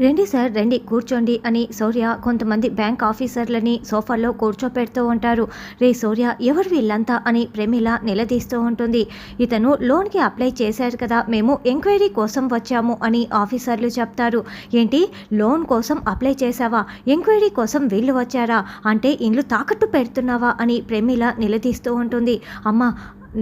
రండి సార్ రండి కూర్చోండి అని శౌర్య కొంతమంది బ్యాంక్ ఆఫీసర్లని సోఫాలో కూర్చోపెడుతూ ఉంటారు. రే శౌర్య ఎవరు వీళ్ళంతా అని ప్రేమిల నిలదీస్తూ ఉంటుంది. ఇతను లోన్కి అప్లై చేశారు కదా మేము ఎంక్వైరీ కోసం వచ్చాము అని ఆఫీసర్లు చెప్తారు. ఏంటి లోన్ కోసం అప్లై చేశావా? ఎంక్వైరీ కోసం వీళ్ళు వచ్చారా? అంటే ఇండ్లు తాకట్టు పెడుతున్నావా? అని ప్రేమిల నిలదీస్తూ ఉంటుంది. అమ్మ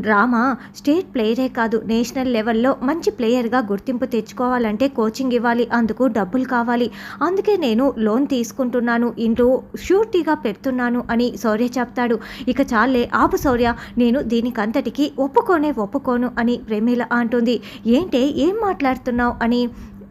రామ స్టేట్ ప్లేయరే కాదు నేషనల్ లెవెల్లో మంచి ప్లేయర్గా గుర్తింపు తెచ్చుకోవాలంటే కోచింగ్ ఇవ్వాలి అందుకు డబ్బులు కావాలి. అందుకే నేను లోన్ తీసుకుంటున్నాను ఇంట్లో షూరిటీగా పెడుతున్నాను అని శౌర్య చెప్తాడు. ఇక చాలే ఆపు శౌర్య నేను దీనికంతటికి ఒప్పుకోనే ఒప్పుకోను అని ప్రేమిల అంటుంది. ఏంటే ఏం మాట్లాడుతున్నావు అని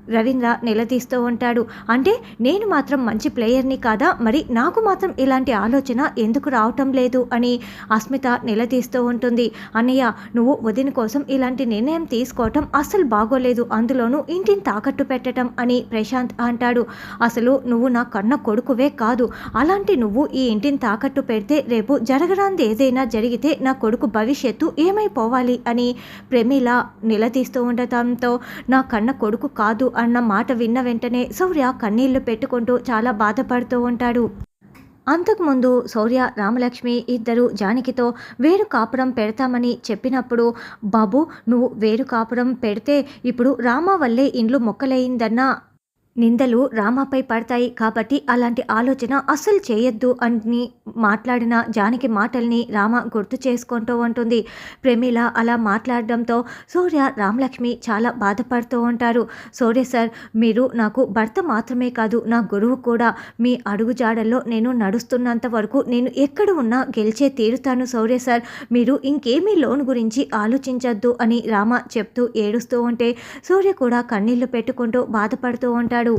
రవీంద్ర నిలదీస్తూ ఉంటాడు. అంటే నేను మాత్రం మంచి ప్లేయర్ని కాదా? మరి నాకు మాత్రం ఇలాంటి ఆలోచన ఎందుకు రావటం లేదు? అని అస్మిత నిలదీస్తూ ఉంటుంది. అన్నయ్య నువ్వు వదిన కోసం ఇలాంటి నిర్ణయం తీసుకోవటం అస్సలు బాగోలేదు. అందులోనూ ఇంటిని తాకట్టు పెట్టడం అని ప్రశాంత్ అంటాడు. అసలు నువ్వు నా కన్న కొడుకువే కాదు. అలాంటి నువ్వు ఈ ఇంటిని తాకట్టు పెడితే రేపు జరగరాంది ఏదైనా జరిగితే నా కొడుకు భవిష్యత్తు ఏమైపోవాలి? అని ప్రమీల నిలదీస్తూ ఉండటంతో నా కన్న కొడుకు కాదు అన్న మాట విన్న వెంటనే శౌర్య కన్నీళ్ళు పెట్టుకుంటూ చాలా బాధపడుతూ ఉంటాడు. అంతకుముందు శౌర్య రామలక్ష్మి ఇద్దరు జానకితో వేరు కాపురం పెడతామని చెప్పినప్పుడు బాబు నువ్వు వేరు కాపురం పెడితే ఇప్పుడు రామ వల్లే ఇండ్లు మొక్కలైందన్న నిందలు రామపై పడతాయి కాబట్టి అలాంటి ఆలోచన అస్సలు చేయొద్దు అని మాట్లాడిన జానకి మాటల్ని రామ గుర్తు చేసుకుంటూ ఉంటుంది. ప్రమీల అలా మాట్లాడడంతో సూర్య రామలక్ష్మి చాలా బాధపడుతూ ఉంటారు. సూర్య సార్ మీరు నాకు భర్త మాత్రమే కాదు నా గురువు కూడా. మీ అడుగుజాడల్లో నేను నడుస్తున్నంత వరకు నేను ఎక్కడ ఉన్నా గెలిచే తీరుతాను సౌర్య సార్. మీరు ఇంకేమీ లోన్ గురించి ఆలోచించొద్దు అని రామ చెప్తూ ఏడుస్తూ ఉంటే సూర్య కూడా కన్నీళ్ళు పెట్టుకుంటూ బాధపడుతూ ఉంటాడు.